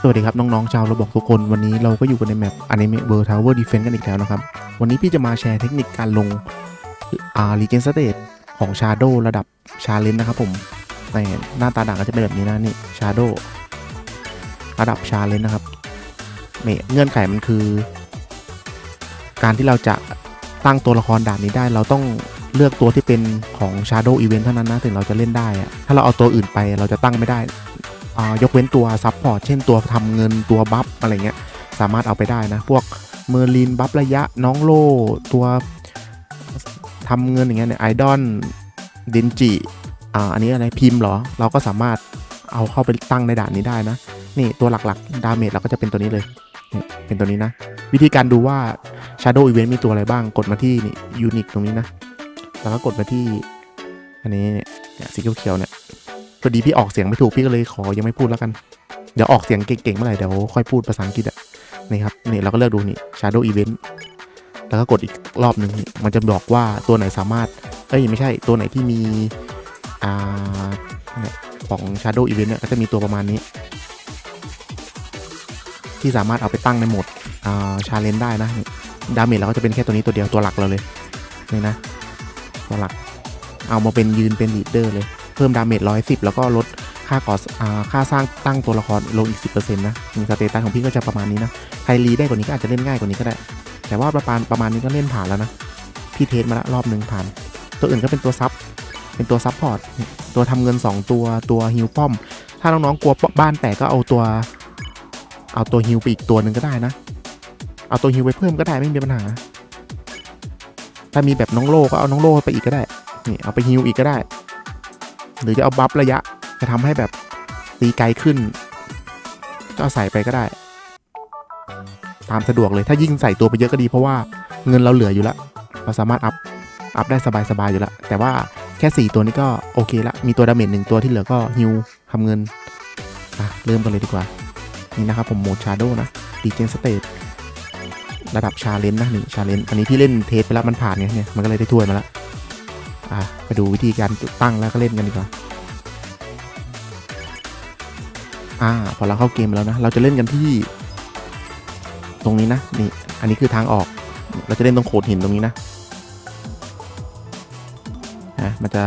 สวัสดีครับ น้อง ๆ ชาวระบอกทุกคน วันนี้เราก็อยู่กันในแมป Anime World Tower Defense กันอีกแล้วนะครับ วันนี้พี่จะมาแชร์เทคนิคการลงอ่า Legend State ของ Shadow ระดับ Challenge นะครับผมแต่หน้าตาด่างก็จะเป็นแบบนี้นะนี่ Shadow ระดับ Challenge นะครับนี่เงื่อนไขมันคือ การที่เราจะตั้งตัวละครด่านนี้ได้ เราต้องเลือกตัวที่เป็นของ Shadow Event เท่านั้นนะ ถึงเราจะเล่นได้อะถ้าเราเอาตัวอื่นไปเราจะตั้งไม่ได้ ยกเว้นตัวซับพอร์ตเช่นตัวทำเงินตัวบัฟอะไรเงี้ยสามารถเอาไปได้นะ พวกเมอร์ลินบัฟระยะน้องโลตัวทำเงินอย่างเงี้ยเนี่ยไอดอลเดนจิอ่าอันนี้อะไรพิมพ์หรอ เราก็สามารถเอาเข้าไปตั้งในด่านนี้ได้นะ นี่ตัวหลักๆ ดาเมจเราก็จะเป็นตัวนี้เลย เป็นตัวนี้นะ วิธีการดูว่า Shadow Event มีตัวอะไรบ้าง กดมาที่นี่ยูนิคตรงนี้นะ แล้วก็กดมาที่ อันนี้เนี่ยเนี่ยสีเขียวๆเนี่ย พอดีพี่ออกเสียงไม่ถูกพี่ก็เลยขอยังไม่พูดแล้วกัน เดี๋ยวออกเสียงเก่งๆเมื่อไหร่เดี๋ยวค่อยพูดภาษาอังกฤษอะนี่ครับนี่เราก็เลือกดูนี่ Shadow Event แล้วก็กดอีกรอบหนึ่งมันจะบอกว่าตัวไหนสามารถ เอ้ยไม่ใช่ตัวไหนที่มีอ่าของ Shadow Event เนี่ยก็จะมีตัวประมาณนี้ ที่สามารถเอาไปตั้งในโหมดอ่าชาเลนได้นะดาเมจเราก็จะเป็นแค่ตัวนี้ตัวเดียวตัวหลักเราเลยนี่นะตัวหลักเอามาเป็นยืนเป็นลีดเดอร์เลย พิ่มดาเมจร้อยสิบแล้วก็ลดค่าก่ออค่าสร้างตั้งตัวละครลงอีก 10%นะมีสเตตัสของพี่ก็จะประมาณนี้นะ ใครรีได้กว่านี้ก็อาจจะเล่นง่ายกว่านี้ก็ได้ แต่ว่าประมาณประมาณนี้ก็เล่นผ่านแล้วนะ พี่เทสมาล้วรอบหนึ่งผ่าน ตัวอื่นก็เป็นตัวซับ เป็นตัวซับพอร์ต ตัวทำเงิน 2 ตัวตัวฮิวป้อม ถ้าน้องๆกลัวบ้านแตกก็เอาตัว เอาตัวฮิวไปอีกตัวหนึ่งก็ได้นะ เอาตัวฮิวไปเพิ่มก็ได้ไม่มีปัญหา ถ้ามีแบบน้องโลก็เอาน้องโลไปอีกก็ได้ นี่เอาไปฮิวอีกก็ได้ หรือจะเอาบัฟระยะ จะทำให้แบบตีไกลขึ้น ก็ใส่ไปก็ได้ ตามสะดวกเลยถ้ายิ่งใส่ตัวไปเยอะก็ดีเพราะว่าเงินเราเหลืออยู่แล้ว เราสามารถอัพอัพได้สบายๆอยู่แล้ว แต่ว่าแค่ 4 ตัวนี้ก็โอเคละ มีตัวดาเมจหนึ่งตัวที่เหลือก็ฮิวทำเงินอะเริ่มกันเลยดีกว่า นี่นะครับผมโหมดชาโดนะดีเจนสเตทระดับชาเลนจ์นะนี่ชาเลนจ์อันนี้พี่เล่นเทสไปแล้วมันผ่านไงเนี่ยมันก็เลยได้ถ้วยมาแล้ว อะไปดูวิธีการตั้งแล้วก็เล่นกันดีกว่าอ่าพอเราเข้าเกมแล้วนะ เราจะเล่นกันที่ ตรงนี้นะนี่อันนี้คือทางออก เราจะเล่นตรงโขดหินตรงนี้นะนะมันจะ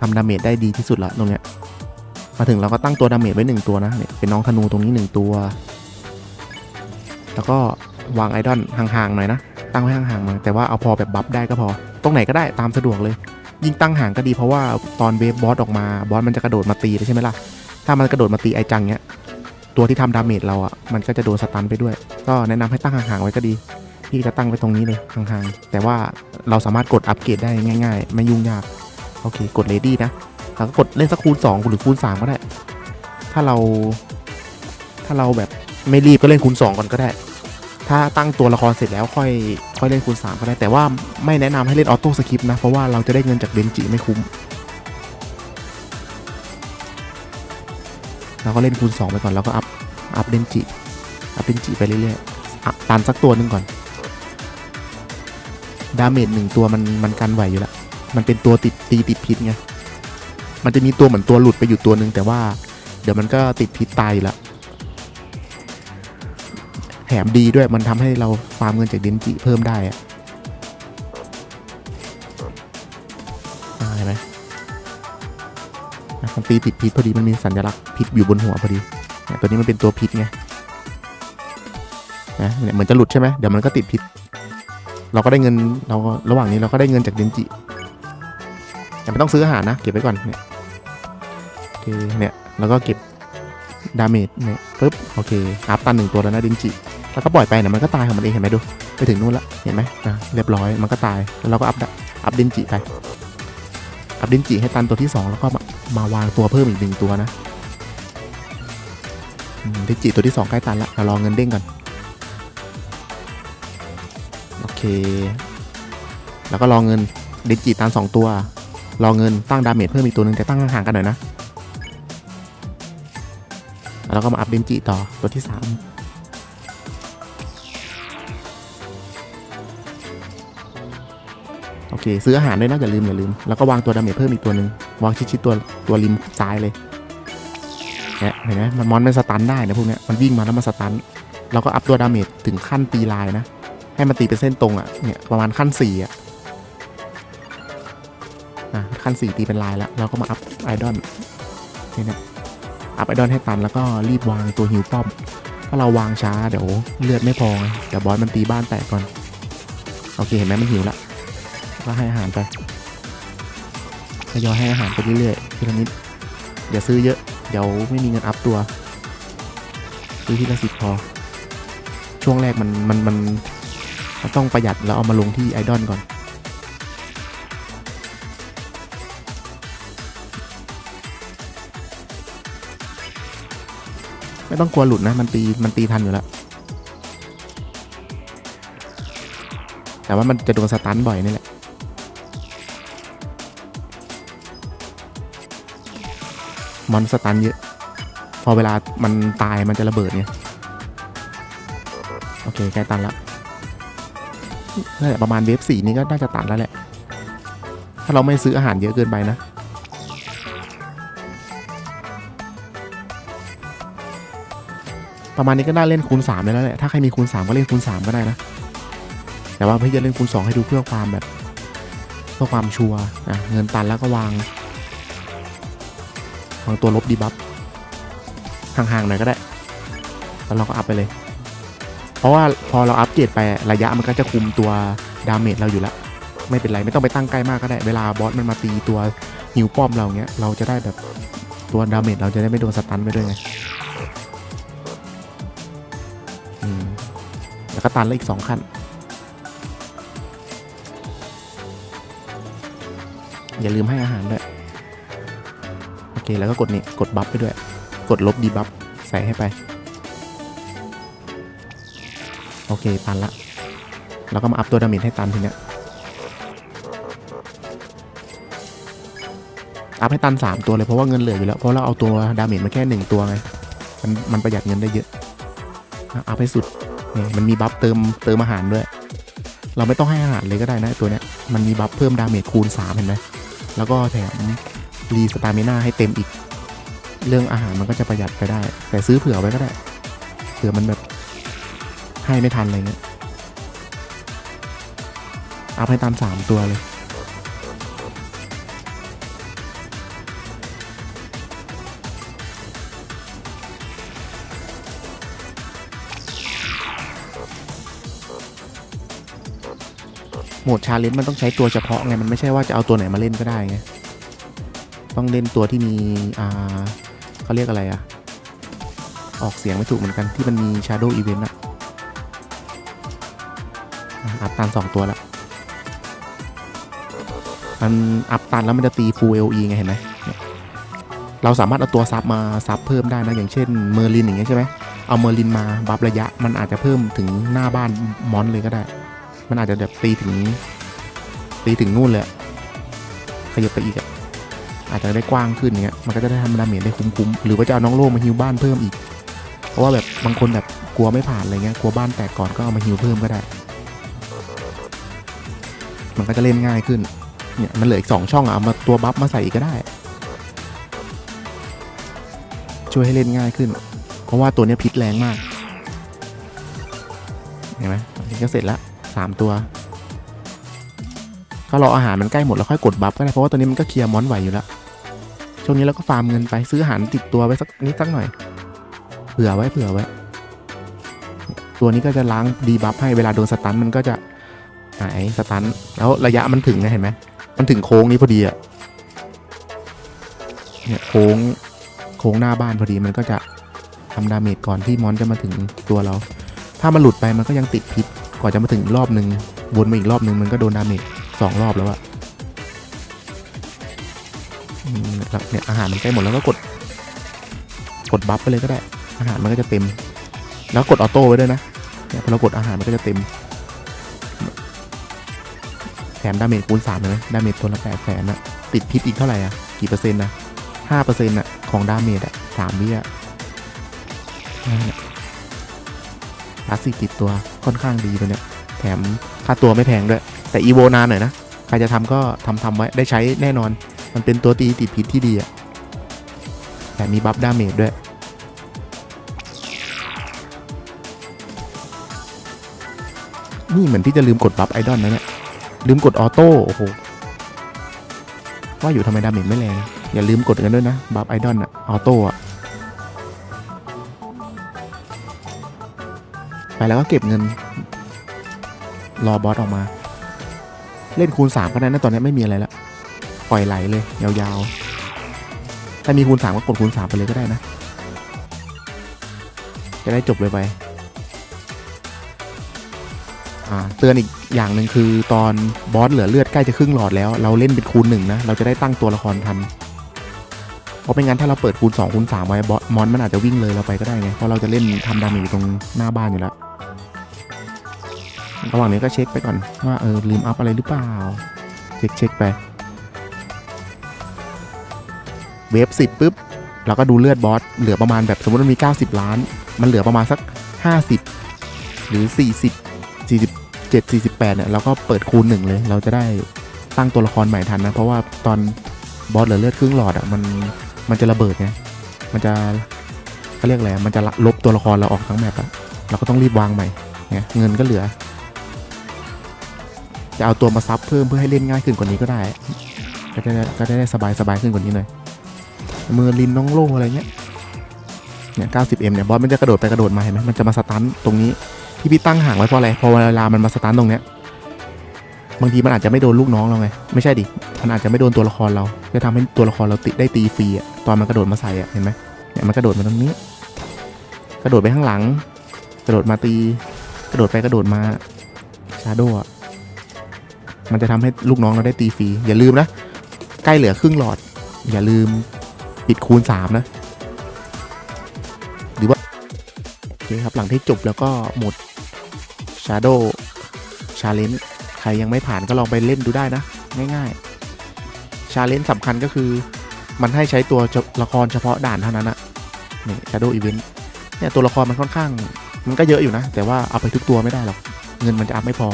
ทำดาเมจได้ดีที่สุดละตรงเนี้ยมาถึงเราก็ตั้งตัวดาเมจไว้หนึ่งตัวนะเนี่ยเป็นน้องธนูตรงนี้หนึ่งตัว แล้วก็วางไอดอลห่างๆหน่อยนะ ตั้งไว้ห่างๆหน่อยแต่ว่าเอาพอแบบบัฟได้ก็พอ ตรงไหนก็ได้ตามสะดวกเลย ยิ่งตั้งห่างก็ดีเพราะว่าตอนเวฟบอสออกมาบอสมันจะกระโดดมาตีใช่ไหมล่ะ ถ้ามันกระโดดมาตีไอจังเนี้ยตัวที่ทำดาเมจเราอะมันก็จะโดนสตันไปด้วย ก็แนะนำให้ตั้งห่างๆไว้ก็ดีพี่จะตั้งไว้ตรงนี้เลยห่างๆแต่ว่าเราสามารถกดอัปเกรดได้ง่าย ๆ ไม่ยุ่งยากโอเค กดเลดี้นะแล้วก็กดเล่นสักคูณ2หรือคูณ3ก็ได้ ถ้าเรา ถ้าเราแบบไม่รีบก็เล่นคูณ2ก่อนก็ได้ ถ้าตั้งตัวละครเสร็จแล้วค่อยค่อยเล่นคูณ3ก็ได้ แต่ว่าไม่แนะนำให้เล่นออโต้สคริปต์นะ เพราะว่าเราจะได้เงินจากเดนจิไม่คุ้มเราก็เล่นคูณ 2 ไปก่อนแล้วก็อัพอัพเดนจิอัพเดนจิไปเรื่อยๆอะตันสักตัวหนึ่งก่อนดาเมจหนึ่งตัวมันมันกันไหวอยู่แล้ว มันเป็นตัวติดตีติดพิษไง มันจะมีตัวเหมือนตัวหลุดไปอยู่ตัวหนึ่งแต่ว่าเดี๋ยวมันก็ติดพิษตายอยู่แล้ว แถมดีด้วยมันทำให้เราฟาร์มเงินจากเดนจิเพิ่มได้อะเห็นไหมมันตีติดพิษพอดีมันมีสัญลักษณ์พิษอยู่บนหัวพอดีตัวนี้มันเป็นตัวพิษไงนะเนี่ยเหมือนจะหลุดใช่ไหมเดี๋ยวมันก็ติดพิษ เราก็ได้เงินเราก็ระหว่างนี้เราก็ได้เงินจากเดนจิแต่ไม่ต้องซื้ออาหารนะ เก็บไว้ก่อนเนี่ยโอเคเนี่ยแล้วก็เก็บดาเมจเนี่ยปึ๊บโอเคอัพตันหนึ่งตัวแล้วนะเดนจิ แล้วก็ปล่อยไปเนี่ยมันก็ตายของมันเองเห็นไหมดู ไปถึงนู่นละเห็นไหมอะเรียบร้อยมันก็ตายแล้วเราก็อัพอัพเดนจิไปอัพเดนจิให้ตันตัวที่สองแล้วก็มามาวางตัวเพิ่มอีกหนึ่งตัวนะอืมเดนจิตัวที่สองใกล้ตันละเรารอเงินเด้งก่อนโอเค แล้วก็รอเงินเดนจิตันสองตัว รอเงินตั้งดาเมจเพิ่มอีกตัวหนึ่งแต่ตั้งห่างกันหน่อยนะแล้วก็มาอัพเดนจิต่อตัวที่ 3 โอเค ซื้ออาหารด้วยนะอย่าลืมอย่าลืม แล้วก็วางตัวดาเมจเพิ่มอีกตัวหนึ่งวางชิดๆตัวตัวริมซ้ายเลยเนี่ยเห็นไหมมันมอนมันสตันได้นะพวกเนี้ยมันวิ่งมาแล้วมันสตันเราก็อัพตัวดาเมจถึงขั้นตีลายนะ ให้มันตีเป็นเส้นตรงอะ่ะเนี่ยประมาณขั้นสี่อะอะขั้นสี่ตีเป็นลายแล้ว เราก็มาอัพไอดอลนี่เนี่ยอัพไอดอลให้ตันแล้วก็รีบวางตัวฮิวป้อม ถ้าเราวางช้าเดี๋ยวเลือดไม่พอเดี๋ยวบอสมันตีบ้านแตกก่อน โอเคเห็นไหมมันหิวละ ก็ให้อาหารไปทยอยให้อาหารไปเรื่อยๆทีละนิดอย่าซื้อเยอะ เดี๋ยวไม่มีเงินอัพตัว ซื้อทีละสิบพอ ช่วงแรกมันมันมันมันต้องประหยัดแล้วเอามาลงที่ไอดอลก่อน ไม่ต้องกลัวหลุดนะ มันตีมันตีทันอยู่แล้ว แต่ว่ามันจะโดนสตันบ่อยนี่แหละ มอนสตันเยอะ พอเวลามันตายมันจะระเบิดเนี่ยโอเคใกล้ตันแล้วน่าจะประมาณเวฟสี่นี้ก็น่าจะตันแล้วแหละ ถ้าเราไม่ซื้ออาหารเยอะเกินไปนะ ประมาณนี้ก็น่าเล่นคูณ3ได้แล้วแหละ ถ้าใครมีคูณ3ก็เล่นคูณ3ก็ได้นะ แต่ว่าพี่จะเล่นคูณ2ให้ดูเพื่อความแบบ เพื่อความชัวร์นะเงินตันแล้วก็วาง วางตัวลบดีบัฟห่างๆหน่อยก็ได้ แล้วเราก็อัพไปเลย เพราะว่าพอเราอัพเกรดไประยะมันก็จะคุมตัวดาเมจเราอยู่แล้ว ไม่เป็นไรไม่ต้องไปตั้งใกล้มากก็ได้ เวลาบอสมันมาตีตัวหิวป้อมเราเงี้ย เราจะได้แบบตัวดาเมจเราจะได้ไม่โดนสตันไปด้วยไงแล้วก็ตันแล้วอีกสองขั้น อย่าลืมให้อาหารด้วย คแล้วก็กดนี่กดบัฟไปด้วย กดลบดีบัฟใส่ให้ไป โอเคตันละ แล้วก็มาอัพตัวดาเมจให้ตันทีเนี้ยอัพให้ตัน 3 ตัวเลยเพราะว่าเงินเหลืออยู่แล้ว เพราะเราเอาตัวดาเมจมาแค่ 1 ตัวไง มันมันประหยัดเงินได้เยอะอะอัพให้สุดนี่มันมีบัฟเติมเติมอาหารด้วย เราไม่ต้องให้อาหารเลยก็ได้นะตัวเนี้ยมันมีบัฟเพิ่มดาเมจคูณ 3 เห็นไหมแล้วก็แถม รีสตามิน่าให้เต็มอีก เรื่องอาหารมันก็จะประหยัดไปได้ แต่ซื้อเผื่อไว้ก็ได้เผื่อมันแบบให้ไม่ทันอะไรเงี้ยเอัพให้ตาม3ตัวเลย โหมดชาเลนจ์มันต้องใช้ตัวเฉพาะไง มันไม่ใช่ว่าจะเอาตัวไหนมาเล่นก็ได้ไง ต้องเล่นตัวที่มีอ่าเขาเรียกอะไรอะออกเสียงไม่ถูกเหมือนกันที่มันมี Shadow Event อะอัพตันสองตัวละมันอัพตันแล้วมันจะตี Full LE ไงเห็นไหมเราสามารถเอาตัวซับมาซับเพิ่มได้นะ อย่างเช่นเมอร์ลินอย่างเงี้ยใช่ไหมเอาเมอร์ลินมาบัฟระยะ มันอาจจะเพิ่มถึงหน้าบ้านมอนเลยก็ได้ มันอาจจะแบบตีถึง ตีถึงนู่นเลยขยับไปอีกอะ อาจจะได้กว้างขึ้นเงี้ยมันก็จะได้ทำดาเมจได้คุ้มๆหรือว่าจะเอาน้องโล่มาฮิวบ้านเพิ่มอีก เพราะว่าแบบบางคนแบบกลัวไม่ผ่านอะไรเงี้ยกลัวบ้านแตกก่อนก็เอามาฮิวเพิ่มก็ได้ มันก็จะเล่นง่ายขึ้นเนี่ยมันเหลืออีกสองช่องอะเอามาตัวบัฟมาใส่อีกก็ได้ ช่วยให้เล่นง่ายขึ้น เพราะว่าตัวเนี้ยพิษแรงมากเห็นไหมอันนี้ก็เสร็จล้วสามตัวก็รออาหารมันใกล้หมดแล้วค่อยกดบัฟก็ได้เพราะว่าตัวนี้มันก็เคลียร์มอนไหวอยู่แล้ว ช่วงนี้เราก็ฟาร์มเงินไปซื้ออาหารติดตัวไว้สักนิดสักหน่อย เผื่อไว้เผื่อไว้ ตัวนี้ก็จะล้างดีบัฟให้เวลาโดนสตันมันก็จะหายสตันแล้วระยะมันถึงไงเห็นไหมมันถึงโค้งนี้พอดีอะเนี่ยโค้งโค้งหน้าบ้านพอดีมันก็จะทำดาเมจก่อนที่มอนจะมาถึงตัวเรา ถ้ามันหลุดไปมันก็ยังติดพิษกว่าจะมาถึงอีกรอบหนึ่งวนมาอีกรอบหนึ่งมันก็โดนดาเมจสองรอบแล้วอะ ล้วเนี่ยอาหารมันใกล้หมดแล้วก็กด กดบัฟไปเลยก็ได้ อาหารมันก็จะเต็ม แล้วกดออโต้ไว้ด้วยนะเนี่ยพอเรากดอาหารมันก็จะเต็มแถมดาเมจคูณสามเลยดาเมจตัวละแปดแสนอะติดพิษอีกเท่าไหร่อะกี่เปอร์เซ็นต์นะห้าเปอร์เซ็นต์อะของดาเมจอะสามวิอะพลาสติกติดตัวค่อนข้างดีตัวเนี้ยแถมค่าตัวไม่แพงด้วย แต่อีโวนานหน่อยนะ ใครจะทำก็ทำทำไว้ได้ใช้แน่นอน มันเป็นตัวตีติดพิษที่ดีอะแต่มีบัฟดาเมจด้วย นี่เหมือนที่จะลืมกดบัฟไอดอนนะเนี่ย ลืมกดออโต้ โอ้โห ว่าอยู่ทำไมดาเมจไม่แรง อย่าลืมกดกันด้วยนะ บัฟไอดอนอะออโต้อะไปแล้วก็เก็บเงิน รอบอสออกมา เล่นคูณ3ก็ได้นะตอนนี้ไม่มีอะไรแล้ว ปล่อยไหลเลย ยาวๆ ถ้ามีคูณ3ก็กดคูณ3ไปเลยก็ได้นะ จะได้จบเลยไปเตือนอีกอย่างหนึ่งคือตอนบอสเหลือเลือดใกล้จะครึ่งหลอดแล้ว เราเล่นเป็นคูณหนึ่งนะ เราจะได้ตั้งตัวละครทัน เพราะไม่งั้นถ้าเราเปิดคูณ2คูณ3ไว้บอสมอนมันอาจจะวิ่งเลยเราไปก็ได้ไง เพราะเราจะเล่นทำดาเมจอยู่ตรงหน้าบ้านอยู่แล้ว ระหว่างนี้ก็เช็คไปก่อนว่าเออลืมอัพอะไรหรือเปล่า เช็คเช็คไป เวฟสิบปุ๊บเราก็ดูเลือดบอสเหลือประมาณแบบสมมติมันมี 90 ล้าน มันเหลือประมาณสัก 50 หรือ 40 47 48เนี่ยเราก็เปิดคูณหนึ่งเลย เราจะได้ตั้งตัวละครใหม่ทันนะ เพราะว่าตอนบอสเหลือเลือดครึ่งหลอดอะมันมันจะระเบิดไงมันจะเขาเรียกอะไรอะมันจะลบตัวละครเราออกทั้งแมปอะเราก็ต้องรีบวางใหม่ไงเงินก็เหลือ จะเอาตัวมาซับเพิ่มเพื่อให้เล่นง่ายขึ้นกว่านี้ก็ได้ ก็จะได้ก็จะได้สบายสบายขึ้นกว่านี้หน่อย เมือลินน้องโล่อะไรเงี้ยเนี่ย 90m เนี่ยบอสมันจะกระโดดไปกระโดดมาเห็นไหมมันจะมาสตันตรงนี้ที่พี่ตั้งห่างไว้เพราะอะไรพอเวลามันมาสตันตรงเนี้ยบางทีมันอาจจะไม่โดนลูกน้องเราไงไม่ใช่ดิมันอาจจะไม่โดนตัวละครเราจะทำให้ตัวละครเราติได้ตีฟรีอะตอนมันกระโดดมาใส่อะเห็นไหมเนี่ยมันกระโดดมาตรงนี้ กระโดดไปข้างหลัง กระโดดมาตี กระโดดไปกระโดดมาชาโดอะมันจะทำให้ลูกน้องเราได้ตีฟรีอย่าลืมนะใกล้เหลือครึ่งหลอด อย่าลืม ปิดคูณ 3 นะ หรือว่าโอเคครับหลังที่จบแล้วก็หมด Shadow Challenge ใครยังไม่ผ่านก็ลองไปเล่นดูได้นะ ง่ายๆ Challenge สำคัญก็คือมันให้ใช้ตัวละครเฉพาะด่านเท่านั้นอะนี่ Shadow Event เนี่ยตัวละครมันค่อนข้าง มันก็เยอะอยู่นะ แต่ว่าเอาไปทุกตัวไม่ได้หรอกเงินมันจะอัพไม่พอ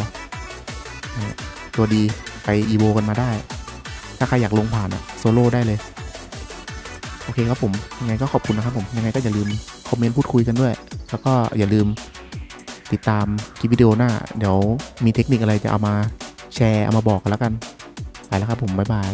ตัวดีไปอีโวกันมาได้ ถ้าใครอยากลงผ่านอะโซโล่ได้เลย โอเคครับผมยังไงก็ขอบคุณนะครับผมยังไงก็อย่าลืมคอมเมนต์พูดคุยกันด้วย แล้วก็อย่าลืมติดตามคลิปวิดีโอหน้า เดี๋ยวมีเทคนิคอะไรจะเอามาแชร์เอามาบอกกันแล้วกัน ไปแล้วครับผม บ๊ายบาย